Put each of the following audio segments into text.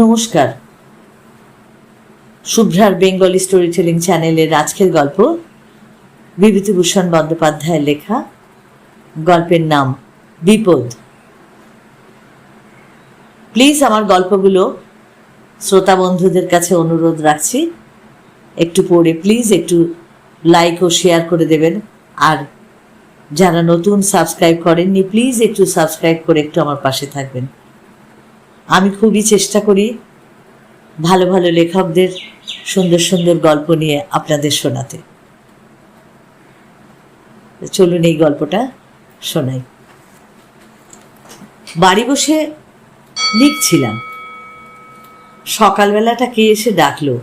নমস্কার। শুভ্রার Bengali story telling চ্যানেলের আজকের গল্প বিভূতিভূষণ বন্দ্যোপাধ্যায়ের লেখা, গল্পের নাম বিপদ। প্লিজ আমার গল্পগুলো শ্রোতা বন্ধুদের কাছে অনুরোধ রাখছি। একটু পড়ে প্লিজ একটু লাইক ও শেয়ার করে দেবেন। আর যারা নতুন সাবস্ক্রাইব করেননি প্লিজ একটু সাবস্ক্রাইব করে একটু আমার পাশে থাকবেন। আমি খুবই চেষ্টা করি ভালো ভালো লেখকদের সুন্দর সুন্দর গল্প নিয়ে আপনাদের শোনাতে। চলুন এই গল্পটা শোনাই। বাড়ি বসে লিখছিলাম। সকালবেলাটা কে এসে ডাকলো?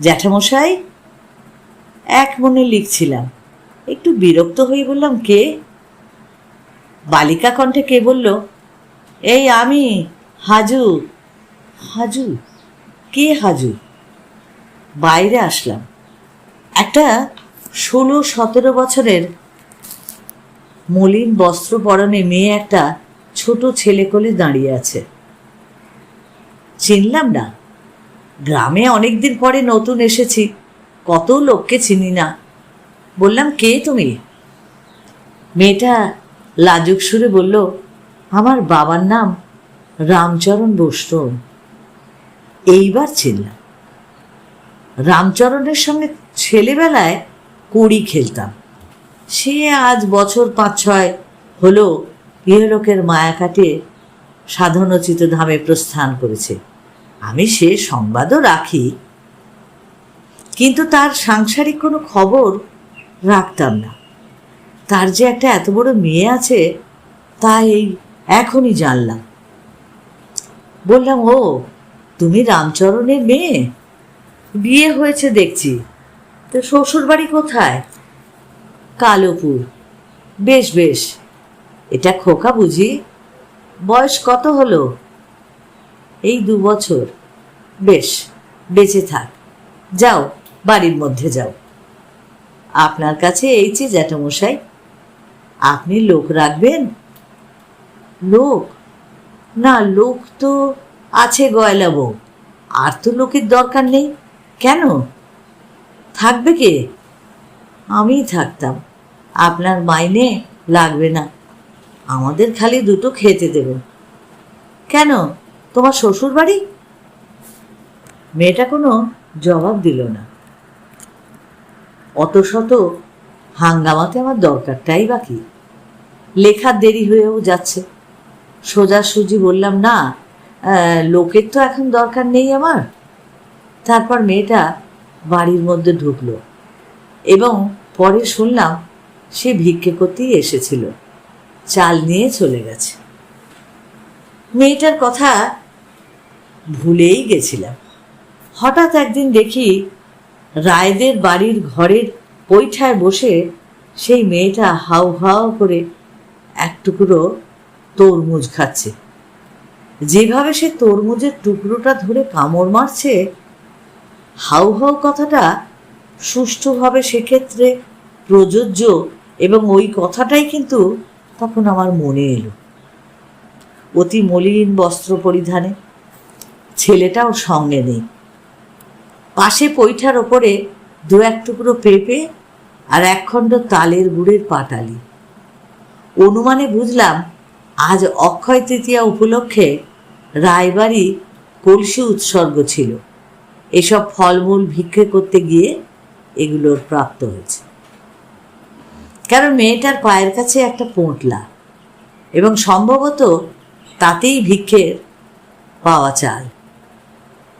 জ্যাঠামশাই? এক মনে লিখছিলাম। একটু বিরক্ত হয়ে বললাম, কে? বালিকা কণ্ঠে কে বলল, এই আমি। হাজু হাজু কে হাজু বাইরে আসলাম। একটা ষোলো সতেরো বছরের মলিন বস্ত্র পরনে মেয়ে একটা ছোট ছেলে কোলে দাঁড়িয়ে আছে। চিনলাম না। গ্রামে অনেকদিন পরে নতুন এসেছি। কত লোককে চিনি না। বললাম, কে তুমি? মেয়েটা লাজুক সুরে বলল, আমার বাবার নাম রামচরণ বৈষ্ণব এইবার চিনলাম। রামচরণের সঙ্গে ছেলেবেলায় কড়ি খেলতাম। সে আজ বছর পাঁচ ছয় হলো ইহলোকের মায়া কাটিয়ে সাধনোচিত ধামে প্রস্থান করেছে। আমি সে সংবাদও রাখি, কিন্তু তার সাংসারিক কোনো খবর রাখতাম না। তার যে একটা এত বড় মেয়ে আছে, তা এই এখনই জানলাম। বললাম, ও, তুমি রামচরণের মেয়ে? বিয়ে হয়েছে দেখছি। তো শ্বশুর বাড়ি কোথায়? কালোপুর। বেশ বেশ। এটা খোকা বুঝি? বয়স কত হলো? এই দু বছর। বেশ, বেঁচে থাক। যাও, বাড়ির মধ্যে যাও। আপনার কাছে এই যে জ্যাঠামশাই, আপনি লোক রাখবেন? লোক? না, লোক তো আছে গয়লা বউ। আর তো লোকের দরকার নেই। কেন? থাকবে কে? আমি থাকতাম। আপনার মাইনে লাগবে না। আমাদের খালি দুটো খেতে দেব। কেন? তোমার শ্বশুর বাড়ি মেয়েটা কোনো জবাব দিল না। অত শত হাঙ্গামাতে আমার দরকারটাই বাকি। লেখার দেরি হয়েও যাচ্ছে। সোজাসুজি বললাম, না লোকের তো এখন দরকার নেই আমার। তারপর মেয়েটা বাড়ির মধ্যে ঢুকলো এবং পরে শুনলাম সে ভিক্ষে করতেই এসেছিল, চাল নিয়ে চলে গেছে। মেয়েটার কথা ভুলেই গেছিলাম। হঠাৎ একদিন দেখি রায়দের বাড়ির ঘরের পৈঠায় বসে সেই মেয়েটা হাউ হাউ করে এক টুকরো তরমুজ খাচ্ছে। যেভাবে সে তরমুজের টুকরোটা ধরে কামড় মারছে, হাউ হাউ কথাটা সুষ্ঠুভাবে সেক্ষেত্রে প্রযোজ্য এবং ওই কথাটাই কিন্তু তখন আমার মনে এলো। অতি মলিন বস্ত্র পরিধানে, ছেলেটাও সঙ্গে নেই। পাশে পৈঠার ওপরে দু এক টুকরো পেঁপে আর একখণ্ড তালের গুড়ের পাটালি। অনুমানে বুঝলাম আজ অক্ষয় তৃতীয়া উপলক্ষে রায়বাড়ি কলসি উৎসর্গ ছিল। এসব ফলমূল ভিক্ষে করতে গিয়ে এগুলোর প্রাপ্ত হয়েছে। কারণ মেয়েটার পায়ের কাছে একটা পোঁটলা এবং সম্ভবত তাতেই ভিক্ষের পাওয়া চাল।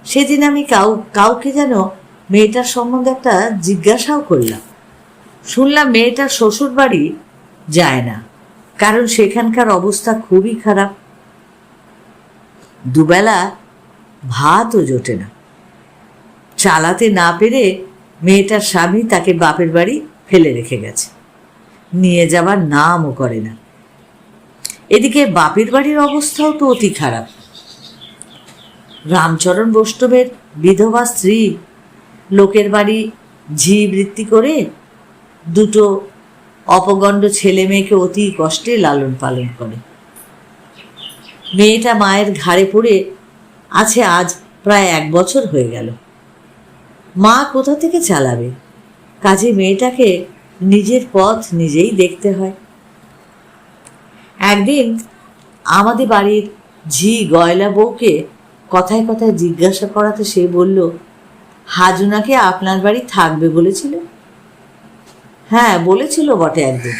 সেদিন আমি কাউ, কাউকে যেন মেয়েটার সম্বন্ধে একটা জিজ্ঞাসাও করলাম। শুনলাম মেয়েটার শ্বশুর বাড়ি যায় না। কারণ সেখানকার অবস্থা খুবই খারাপ। দুবেলা ভাতও জোটে না। চালাতে না পেরে মেয়েটার স্বামী তাকে বাপের বাড়ি ফেলে রেখে গেছে। নিয়ে যাবার নামও করে না। এদিকে বাপের বাড়ির অবস্থাও তো অতি খারাপ। রামচরণ বৈষ্ণবের বিধবা স্ত্রী লোকের বাড়ি ঝি বৃত্তি করে দুটো অপগণ্ড ছেলে মেয়েকে অতি কষ্টে লালন পালন করে। মেয়েটা মায়ের ঘাড়ে পড়ে আছে আজ প্রায় এক বছর হয়ে গেল। মা কোথা থেকে চালাবে? কাজে মেয়েটাকে নিজের পথ নিজেই দেখতে হয়। একদিন আমাদের বাড়ির ঝি গয়লা বউকে কথায় কথায় জিজ্ঞাসা করাতে সে বলল, হাজুনাকে আপনার বাড়ি থাকবে বলেছিল? হ্যাঁ বলেছিল বটে একদিন।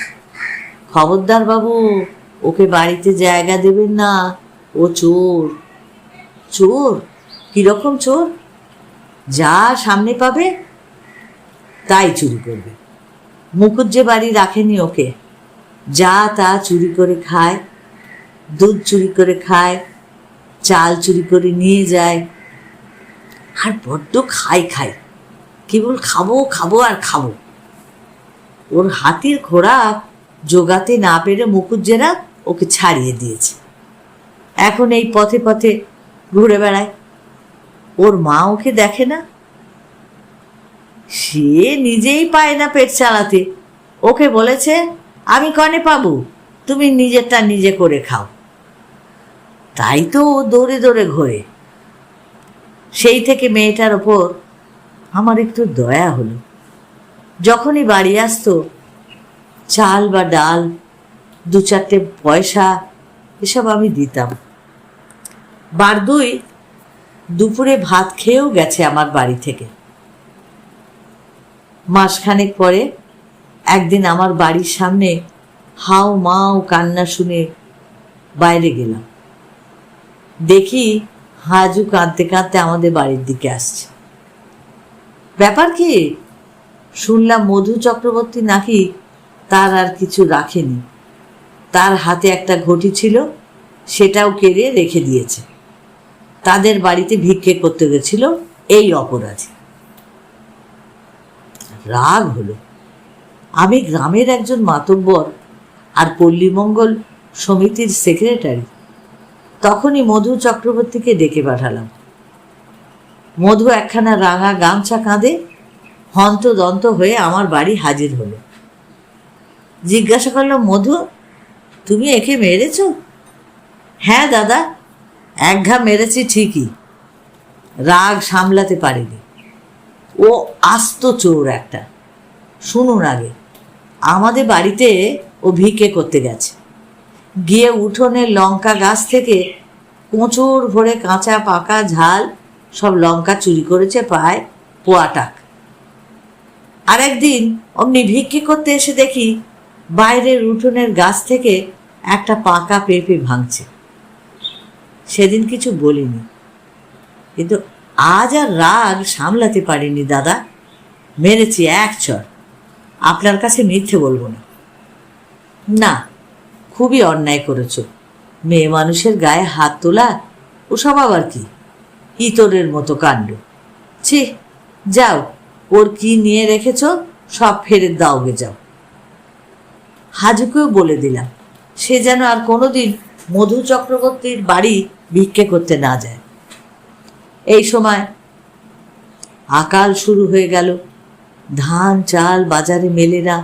খবরদার বাবু, ওকে বাড়িতে জায়গা দেবেন না। ও চোর। চোর? কীরকম চোর? যা সামনে পাবে, তাই চুরি করবে। যে বাড়ি রাখেনি ওকে, যা তা চুরি করে খায়, দুধ চুরি করে খায়, চাল চুরি করে নিয়ে যায়, আর বড্ড খাই খাই কেবল খাব খাব আর খাব। ওর হাতির খোরাক জোগাতে না পেরে মুকুজ্জেরা ওকে ছাড়িয়ে দিয়েছে। এখন এই পথে পথে ঘুরে বেড়ায়। ওর মা ওকে দেখে না। সে নিজেই পায় না পেট চালাতে। ওকে বলেছে, আমি কনে পাবো? তুমি নিজেরটা নিজে করে খাও। তাই তো ও দৌড়ে দৌড়ে ঘোরে। সেই থেকে মেয়েটার ওপর আমার একটু দয়া হলো। যখনই বাড়ি আসতো, চাল বা ডাল, দু চারটে পয়সা, এসব আমি দিতাম। বার দুই দুপুরে ভাত খেয়েও গেছে আমার বাড়ি থেকে। মাসখানেক পরে একদিন আমার বাড়ির সামনে হাও মাও কান্না শুনে বাইরে গেলাম। দেখি হাজু কাঁদতে কাঁদতে আমাদের বাড়ির দিকে আসছে। ব্যাপার কি? শুনলাম মধু চক্রবর্তী নাকি তার আর কিছু রাখেনি। তার হাতে একটা ঘটি ছিল, সেটাও কেড়ে রেখে দিয়েছে। তাদের বাড়িতে ভিক্ষে করতে গেছিল এই অপরাধী। রাগ হলো। আমি গ্রামের একজন মাতব্বর আর পল্লীমঙ্গল সমিতির সেক্রেটারি। তখনই মধু চক্রবর্তীকে ডেকে পাঠালাম। মধু একখানা রাঙা গামছা কাঁধে হন্তদন্ত হয়ে আমার বাড়ি হাজির হলো। জিজ্ঞাসা করলাম মধু, তুমি একে মেরেছ? হ্যাঁ দাদা, এক ঘা মেরেছি ঠিকই, রাগ সামলাতে পারিনি। ও আস্ত চোর একটা, শুনুন আগে, আমাদের বাড়িতে ও ভিক্ষে করতে গেছে। গিয়ে উঠোনে লঙ্কা গাছ থেকে কোঁচুর ভরে কাঁচা পাকা ঝাল, সব লঙ্কা চুরি করেছে প্রায় পোয়াটাক আর একদিন অমনি ভিক্ষে করতে এসে দেখি বাইরের উঠোনের গাছ থেকে একটা পাকা পেঁপে ভাঙছে। সেদিন কিছু বলিনি। কিন্তু আজ আর রাগ সামলাতে পারিনি দাদা। মেরেছি এক চর। আপনার কাছে মিথ্যে বলব না। না, খুবই অন্যায় করেছ। মেয়ে মানুষের গায়ে হাত তোলা, ওসব আবার কি? ইতরের মতো কাণ্ড। ছি, যাও। ওর কি নিয়ে রেখেছ? সব ফেরত দাওগে যাও হাজুকেও বলে দিলাম, সে যেন আর কোনোদিন মধু চক্রবর্তীর বাড়ি ভিক্ষে করতে না যায়। এই সময় আকাল শুরু হয়ে গেল। ধান, চাল, বাজারে মেলে না।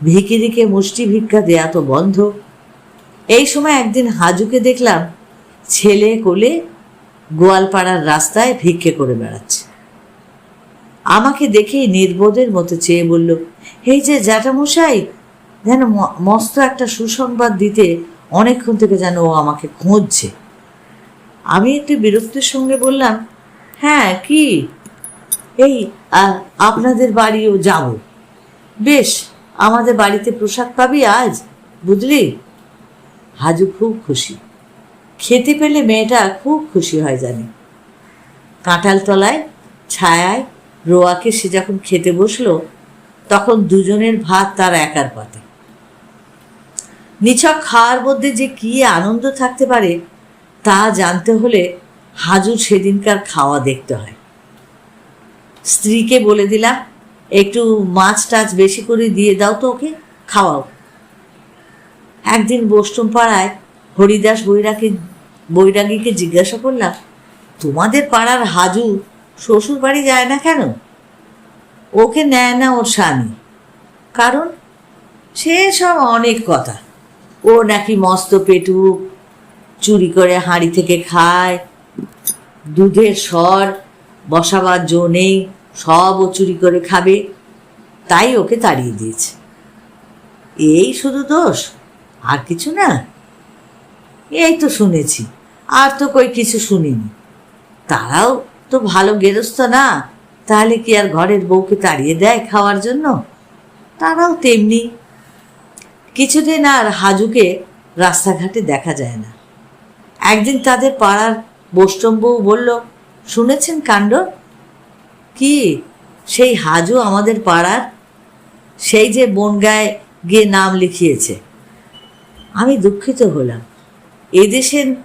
ভিকিরিকে মুষ্টি ভিক্ষা দেয়া তো বন্ধ। এই সময় একদিন হাজুকে দেখলাম ছেলে কোলে গোয়ালপাড়ার রাস্তায় ভিক্ষে করে বেড়াচ্ছে। আমাকে দেখেই নির্বোধের মতো চেয়ে বলল এই যে জ্যাঠামশাই, যেন মস্ত একটা সুসংবাদ দিতে অনেকক্ষণ থেকে যেন ও আমাকে খুঁজছে। আমি একটু বিরক্তির সঙ্গে বললাম হ্যাঁ কি? এই আপনাদের বাড়িও যাব। বেশ, আমাদের বাড়িতে প্রসাদ পাবি আজ, বুঝলি? হাজু খুব খুশি। খেতে পেলে মেয়েটা খুব খুশি হয় জানি। কাঁঠাল তলায় ছায়ায় রোয়াকে সে যখন খেতে বসল, তখন দুজনের ভাত তার একার পাতে। নিছক খাওয়ার মধ্যে যে কি আনন্দ থাকতে পারে, তা জানতে হলে হাজুর সেদিনকার খাওয়া দেখতে হয়। স্ত্রীকে বলে দিলাম, একটু মাছ টাছ বেশি করে দিয়ে দাও তো ওকে, খাওয়াও। একদিন বষ্টম পাড়ায় হরিদাস বৈরাগী বৈরাগীকে জিজ্ঞাসা করলাম, তোমাদের পাড়ার হাজু শ্বশুর বাড়ি যায় না কেন? ওকে নেয় না ওর স্বামী। কারণ সে সব অনেক কথা। ও নাকি মস্ত পেটু, চুরি করে হাঁড়ি থেকে খায়, দুধের স্বর, বসাবার জো নেই, সব ও চুরি করে খাবে, তাই ওকে তাড়িয়ে দিয়েছে। এই শুধু দোষ, আর কিছু না। এই তো শুনেছি, আর তো কই কিছু শুনিনি। তারাও তো ভালো গেরস্ত না। তাহলে কি আর ঘরের বউকে তাড়িয়ে দেয় খাওয়ার জন্য? তারাও তেমনি। কিছুদিন আর হাজুকে রাস্তাঘাটে দেখা যায় না। একদিন তাদের পাড়ার বৈষ্ণব বউ বলল, শুনেছেন কাণ্ড? কি? সেই হাজু আমাদের পাড়ার? সেই যে বনগায় গিয়ে নাম লিখিয়েছে। আমি দুঃখিত হলাম। এদেশের,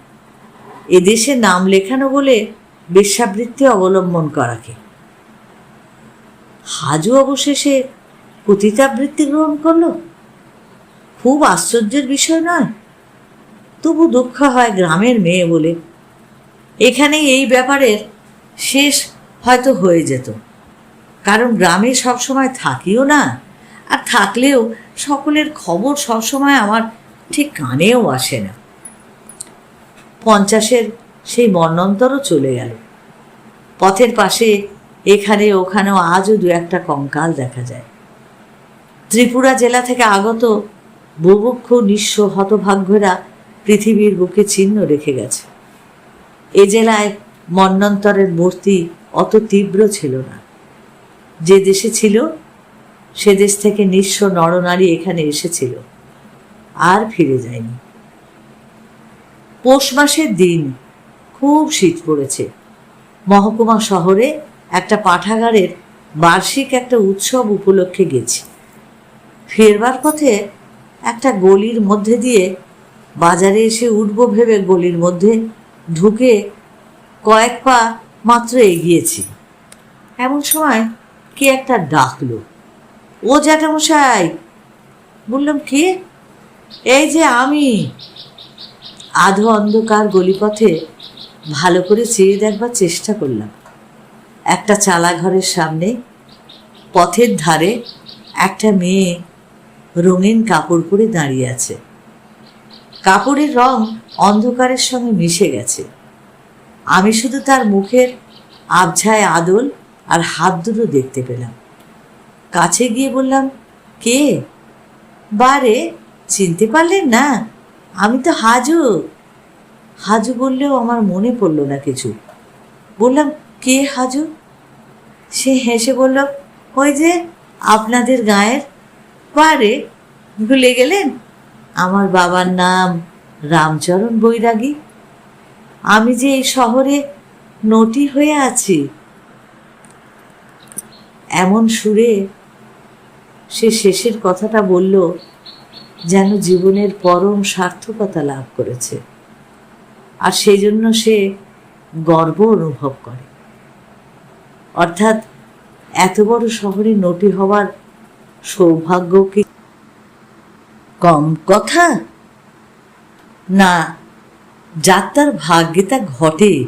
এদেশে নাম লেখানো বলে বেশ্যাবৃত্তি অবলম্বন করাকে। হাজু অবশেষে পতিতাবৃত্তি গ্রহণ করল। খুব আশ্চর্যের বিষয় নয়। তবু দুঃখ হয় গ্রামের মেয়ে বলে এখানে এই ব্যাপারের শেষ হয়তো হয়ে যেত। কারণ গ্রামে সবসময় থাকিও না, আর থাকলেও সকলের খবর সবসময় আমার ঠিক কানেও আসে না। পঞ্চাশের সেই মন্নন্তরও চলে গেল। পথের পাশে এখানে ওখানেও আজও দু একটা কঙ্কাল দেখা যায়। ত্রিপুরা জেলা থেকে আগত বুভুক্ষ নিঃস্ব হতভাগ্যরা পৃথিবীর বুকে চিহ্ন রেখে গেছে। এ জেলায় মন্নন্তরের মূর্তি অত তীব্র ছিল না। যে দেশে ছিল, সে দেশ থেকে নিঃস্ব নরনারী এখানে এসেছিল। আর ফিরে যায়নি। পৌষ মাসের দিন খুব শীত পড়েছে। মহকুমা শহরে একটা পাঠাগারের বার্ষিক একটা উৎসব উপলক্ষে গেছি। ফেরবার পথে একটা গলির মধ্যে দিয়ে বাজারে এসে উঠব ভেবে গলির মধ্যে ঢুকে কয়েক পা মাত্র এগিয়েছি। এমন সময় কে একটা ডাকলো। ও জ্যাঠামশাই! বললাম, কে? এই যে আমি। আধো অন্ধকার গলিপথে ভালো করে চেয়ে দেখবার চেষ্টা করলাম। একটা চালা ঘরের সামনে, পথের ধারে একটা মেয়ে রঙিন কাপড় পরে দাঁড়িয়ে আছে। কাপড়ের রং অন্ধকারের সঙ্গে মিশে গেছে। আমি শুধু তার মুখের আবঝায় আদল আর হাত দুটো দেখতে পেলাম। কাছে গিয়ে বললাম, কে? বারে, চিনতে পারলেন না। আমি তো হাজু। হাজু বললেও আমার মনে পড়ল না কিছু। বললাম, কে হাজু? সে হেসে বলল, ওই যে আপনাদের গায়ের পারে ভুলে গেলেন? আমার বাবার নাম রামচরণ বৈরাগী। আমি যে এই শহরে নটি হয়ে আছি, এমন সুরে সে শেষের কথাটা বলল, যেন জীবনের পরম সার্থকতা লাভ করেছে। আর সেই জন্য সে গর্ব অনুভব করে। অর্থাৎ এত বড় শহরে নটি হওয়ার সৌভাগ্য কি কম কথা? না, যার তার ভাগ্যে তা ঘটে।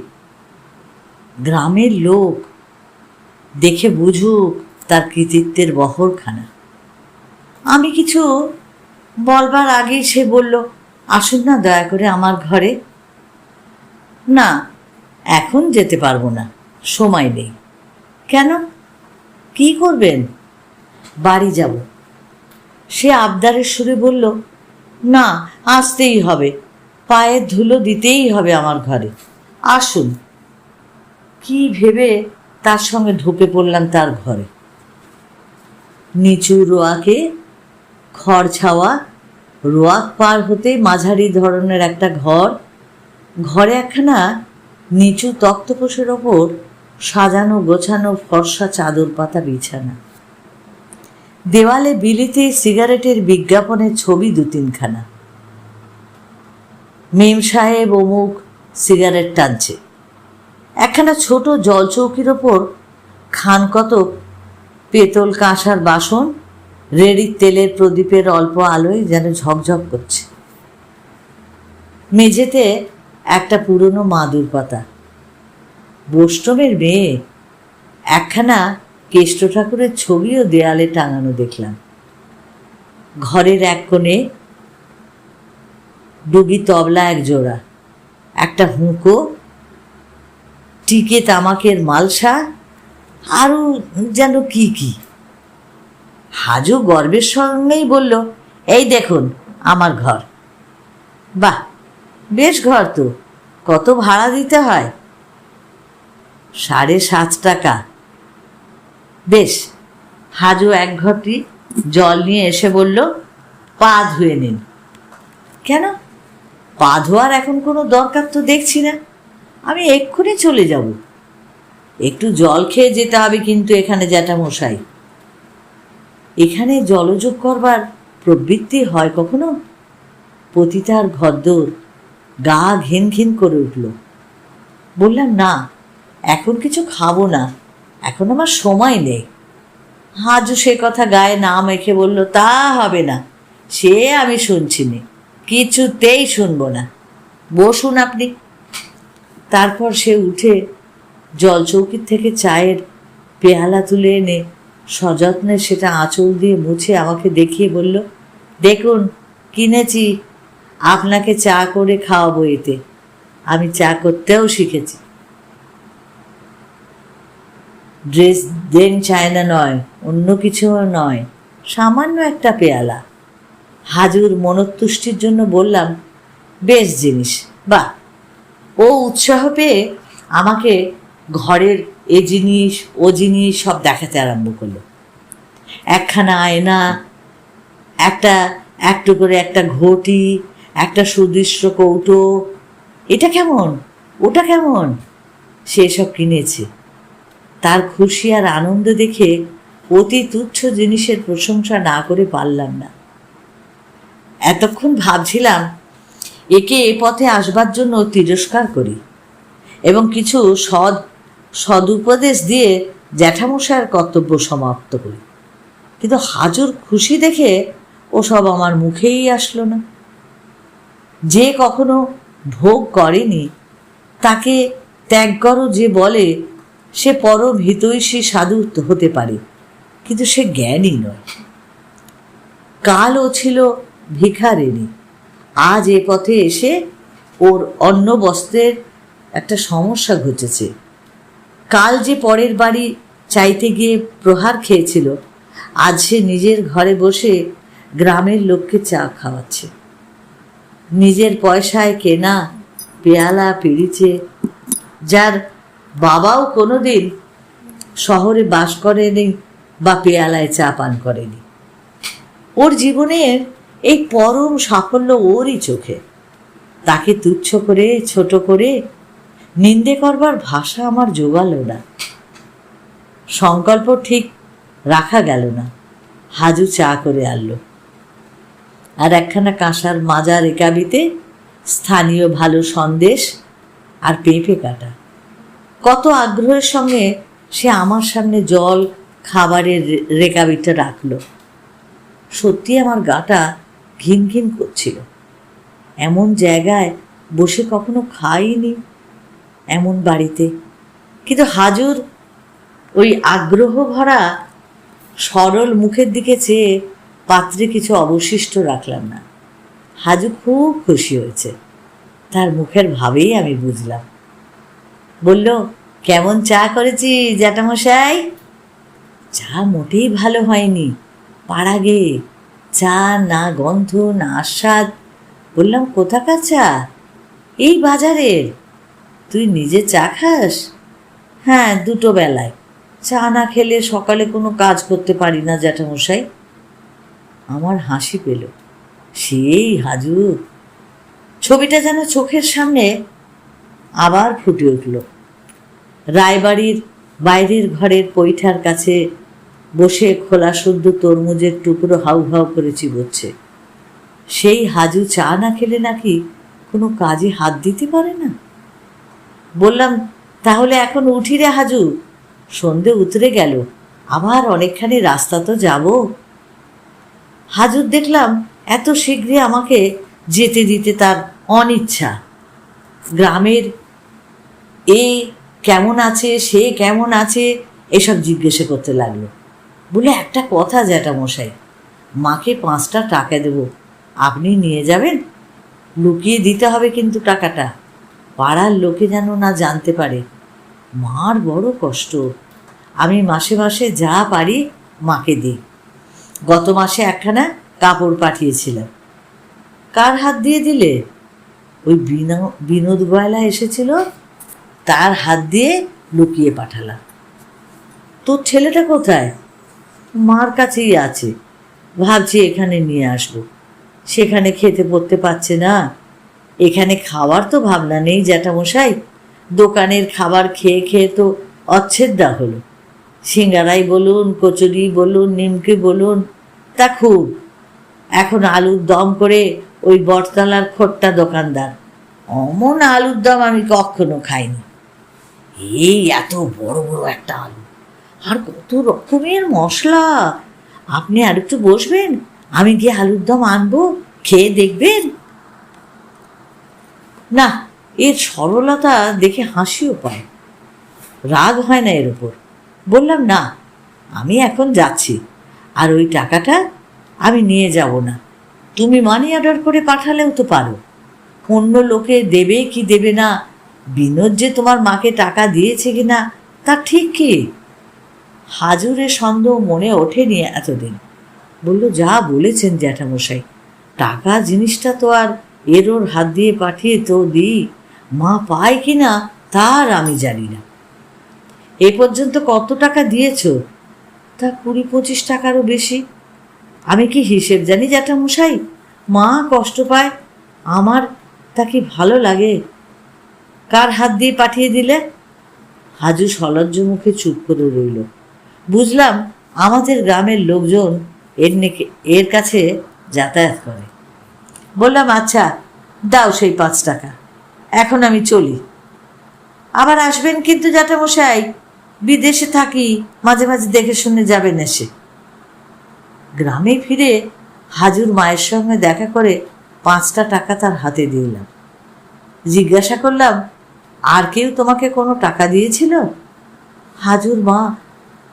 গ্রামের লোক দেখে বুঝুক তার কৃতিত্বের বহরখানা। আমি কিছু বলবার আগেই সে বলল, আসুন না দয়া করে আমার ঘরে না, এখন যেতে পারব না, সময় নেই। কেন? কি করবেন? বাড়ি যাব। সে আবদারের সুরে বলল, না, আসতেই হবে। পায়ের ধুলো দিতেই হবে আমার ঘরে। আসুন। কি ভেবে তার সঙ্গে ঢুকে পড়লাম তার ঘরে। নিচু রোয়াকে খড় ছাওয়া, রোয়াক পার হতে মাঝারি ধরনের একটা ঘর ঘরে একখানা নিচু তক্তপোষের ওপর সাজানো গোছানো ফর্সা চাদর পাতা বিছানা। দেওয়ালে বিলিতে সিগারেটের বিজ্ঞাপনের ছবি দু তিনখানা। মেম সাহেব অমুক সিগারেট টানছে। একখানা ছোট জলচৌকির ওপর খান কতক পেতল কাঁসার বাসন, রেড়ির তেলের প্রদীপের অল্প আলোয় যেন ঝকঝক করছে। মেঝেতে একটা পুরনো মাদুর পাতা। বৈষ্ণবের মেয়ে একখানা কেষ্ট ঠাকুরের ছবিও দেয়ালে টাঙানো দেখলাম। ঘরের এক কোণে ডুগি তবলা এক জোড়া, একটা হুঁকো, টিকে তামাকের মালসা আরও যেন কি কি। হাজু গর্বের সঙ্গেই বলল, এই দেখুন, আমার ঘর। বাহ! বেশ ঘর তো, কত ভাড়া দিতে হয়? সাড়ে সাত টাকা। বেশ, হাজু এক ঘটি জল নিয়ে এসে বলল, পা ধুয়ে নিন। কেন? পা ধোয়ার এখন কোনো দরকার তো দেখছি না। আমি এক্ষুনি চলে যাব। একটু জল খেয়ে যেতে হবে কিন্তু এখানে জ্যাঠা মশাই এখানে জলযোগ করবার প্রবৃত্তি হয় কখনো? পতিতার ঘরদোর গা ঘিন ঘিন করে উঠল। বললাম, না, এখন কিছু খাব না। এখন আমার সময় নেই। হাজু সে কথা গায়ে না মেখে বলল, তা হবে না। সে আমি শুনছি নি কিছুতেই শুনব না। বসুন আপনি। তারপর সে উঠে জলচৌকির থেকে চায়ের পেয়ালা তুলে এনে সযত্নে সেটা আঁচল দিয়ে মুছে আমাকে দেখিয়ে বলল, দেখুন, কিনেছি আপনাকে চা করে খাওয়াবো এতে। আমি চা করতেও শিখেছি। ড্রেস দেন চায়না নয়, অন্য কিছুও নয়, সামান্য একটা পেয়ালা। হাজুর মনোতুষ্টির জন্য বললাম, বেশ জিনিস, বাহ। ও উৎসাহ পেয়ে আমাকে ঘরের এ জিনিস, ও জিনিস সব দেখাতে আরম্ভ করল। একখানা আয়না, একটা, একটু করে একটা ঘটি একটা সুদৃশ্য কৌটো। এটা কেমন? ওটা কেমন? সে সব কিনেছে। তার খুশি আর আনন্দ দেখে অতি তুচ্ছ জিনিসের প্রশংসা না করে পারলাম না। এতক্ষণ ভাবছিলাম, একে এ পথে আসবার জন্য তিরস্কার করি এবং কিছু সদ, সদুপদেশ দিয়ে জ্যাঠামশায়ের কর্তব্য সমাপ্ত করি। কিন্তু হাজুর খুশি দেখে ওসব আমার মুখেই আসলো না। যে কখনো ভোগ করেনি, তাকে ত্যাগ করো যে বলে সে পরম হিতৈষী সাধু হতে পারে। কিন্তু সে জ্ঞানী নয়। কালও ছিল ভিখারিণী। আজ এ পথে এসে ওর অন্ন বস্ত্রের একটা সমস্যা ঘটেছে। কাল যে পরের বাড়ি চাইতে গিয়ে প্রহার খেয়েছিল, আজ সে নিজের ঘরে বসে গ্রামের লোককে চা খাওয়াচ্ছে। নিজের পয়সায় কেনা পেয়ালা পিড়িছে যার বাবাও কোনোদিন শহরে বাস করেনি বা পেয়ালায় চা পান করেনি। ওর জীবনের এই পরম সাফল্য ওরই চোখে। তাকে তুচ্ছ করে, ছোট করে নিন্দে করবার ভাষা আমার জোগালো না। সংকল্প ঠিক রাখা গেল না। হাজু চা করে আনলো। আর একখানা কাঁসার মাজা রেকাবিতে স্থানীয় ভালো সন্দেশ আর পেঁপে কাটা। কত আগ্রহের সঙ্গে সে আমার সামনে জল, খাবারের রেকাবিটা রাখল। সত্যি আমার গাটা ঘিন ঘিন করছিল। এমন জায়গায় বসে কখনো খাইনি এমন বাড়িতে। কিন্তু হাজুর ওই আগ্রহ ভরা সরল মুখের দিকে চেয়ে পাত্রে কিছু অবশিষ্ট রাখলাম না। হাজু খুব খুশি হয়েছে। তার মুখের ভাবেই আমি বুঝলাম। বলল, কেমন চা করেছি জ্যাঠামশাই? চা মোটেই ভালো হয়নি। পাড়াগে চা না গন্ধ, না আস্বাদ বললাম, কোথাকার চা? এই বাজারের। তুই নিজে চা খাস? হ্যাঁ দুটো বেলায়। চা না খেলে সকালে কোনো কাজ করতে পারি না জ্যাঠামশাই। আমার হাসি পেল। সেই হাজু ছবিটা যেন চোখের সামনে আবার ফুটে উঠল। রায়বাড়ির বাইরের ঘরের পৈঠার কাছে বসে খোলা শুদ্ধ তরমুজের টুকরো হাউ হাউ করে চিবোচ্ছে। সেই হাজু চা না খেলে নাকি কোনো কাজে হাত দিতে পারে না? বললাম, তাহলে এখন উঠি রে হাজু। সন্ধে উতরে গেল। আবার অনেকখানি রাস্তা তো যাব। হাজুর দেখলাম এত শীঘ্রই আমাকে যেতে দিতে তার অনিচ্ছা। গ্রামের এ কেমন আছে, সে কেমন আছে, এসব জিজ্ঞাসা করতে লাগল। বলে, একটা কথা জ্যাঠা মশাই মাকে পাঁচটা টাকা দেব। আপনি নিয়ে যাবেন? লুকিয়ে দিতে হবে কিন্তু টাকাটা। পাড়ার লোকে যেন না জানতে পারে। মার বড় কষ্ট। আমি মাসে মাসে যা পারি মাকে দিই। গত মাসে একখানা কাপড় পাঠিয়েছিলাম। কার হাত দিয়ে দিলে? ওই বিনো- বিনোদ গয়লা এসেছিল, তার হাত দিয়ে লুকিয়ে পাঠালাম। তোর ছেলেটা কোথায়? মার কাছেই আছে। ভাবছি এখানে নিয়ে আসব। সেখানে খেতে পড়তে পারছে না। এখানে খাওয়ার তো ভাবনা নেই জ্যাঠামশাই। দোকানের খাবার খেয়ে খেয়ে তো অচ্ছেদ্যা হলো। সিঙ্গারাই বলুন, কচুরি বলুন, নিমকি বলুন, তা খুব। এখন আলুর দম করে ওই বটতলার খোট্টা দোকানদার। অমন আলুর দম আমি কখনো খাইনি। এই এত বড় বড় একটা আলু। আর কত রকমের মশলা। আপনি আর একটু বসবেন, আমি গিয়ে আলুর দম আনব, খেয়ে দেখবেন। না, এর সরলতা দেখে হাসিও পায়। রাগ হয় না এর উপর। বললাম, না, আমি এখন যাচ্ছি। আর ওই টাকাটা আমি নিয়ে যাব না। তুমি মানি অর্ডার করে পাঠালেও তো পারো। অন্য লোকে দেবে কি দেবে না? বিনোদ যে তোমার মাকে টাকা দিয়েছে কি না তা ঠিক কি? হাজুরের সন্দেহ মনে ওঠেনি এতদিন। বলল, যা বলেছেন জ্যাঠামশাই, টাকা জিনিসটা তো আর এর ওর হাত দিয়ে পাঠিয়ে তো দিই। মা পায় কি না তার আমি জানি না। এ পর্যন্ত কত টাকা দিয়েছ? তা কুড়ি পঁচিশ টাকারও বেশি। আমি কি হিসেব জানি জ্যাঠামশাই? মা কষ্ট পায়, আমার তা কি ভালো লাগে? কার হাত দিয়ে পাঠিয়ে দিলে? হাজু সলজ্জ মুখে চুপ করে রইল। বুঝলাম আমাদের গ্রামের লোকজন এর নেকে, এর কাছে যাতায়াত করে। বললাম আচ্ছা দাও সেই পাঁচ টাকা। এখন আমি চলি। আবার আসবেন কিন্তু জ্যাঠামশাই? বিদেশে থাকি, মাঝে মাঝে দেখে শুনে যাবেন এসে। গ্রামে ফিরে হাজুর মায়ের সঙ্গে দেখা করে পাঁচটা টাকা তার হাতে দিলাম। জিজ্ঞাসা করলাম, আর কেউ তোমাকে কোনো টাকা দিয়েছিল? হাজুর মা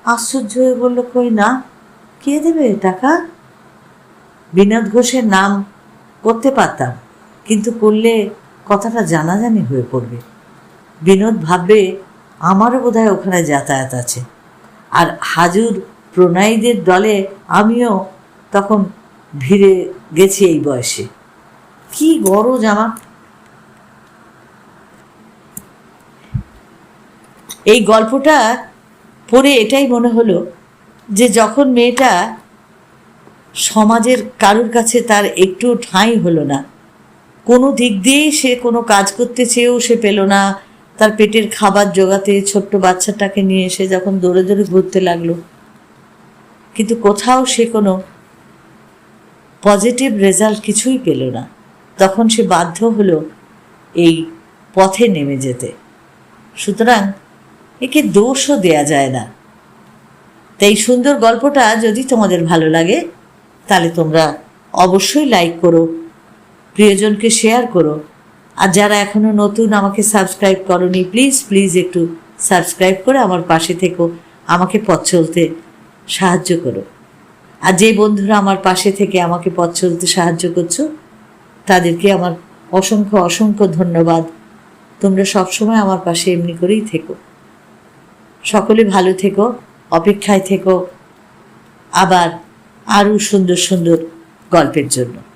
আশ্চর্য হয়ে বলল, কই না, কে দেবে টাকা? বিনোদ ঘোষের নাম করতে পারতাম, কিন্তু করলে কথাটা জানাজানি হয়ে পড়বে। বিনোদ ভাববে আমারও বোধহয় ওখানে যাতায়াত আছে। আর হাজুর প্রণয়ীদের দলে আমিও তখন ভিড়ে গেছি এই বয়সে। কি গরজ আমার। এই গল্পটা পড়ে এটাই মনে হলো যে যখন মেয়েটা সমাজের কারুর কাছে তার একটু ঠাঁই হলো না, কোনো দিক দিয়েই সে কোনো কাজ করতে চেয়েও সে পেল না তার পেটের খাবার জোগাতে ছোট্ট বাচ্চাটাকে নিয়ে এসে যখন দৌড়ে দৌড়ে ঘুরতে লাগল। কিন্তু কোথাও সে কোনো পজিটিভ রেজাল্ট কিছুই পেল না। তখন সে বাধ্য হলো এই পথে নেমে যেতে। সুতরাং একে দোষও দেয়া যায় না। তাই সুন্দর গল্পটা যদি তোমাদের ভালো লাগে, তাহলে তোমরা অবশ্যই লাইক করো, প্রিয়জনকে শেয়ার করো আর যারা এখনও নতুন আমাকে সাবস্ক্রাইব করনি প্লিজ প্লিজ একটু সাবস্ক্রাইব করে আমার পাশে থেকো। আমাকে পথ চলতে সাহায্য করো। আর যে বন্ধুরা আমার পাশে থেকে আমাকে পথ চলতে সাহায্য করছ, তাদেরকে আমার অসংখ্য অসংখ্য ধন্যবাদ। তোমরা সবসময় আমার পাশে এমনি করেই থেকো। সকলে ভালো থেকো, অপেক্ষায় থেকো। আবার আরও সুন্দর সুন্দর গল্পের জন্য।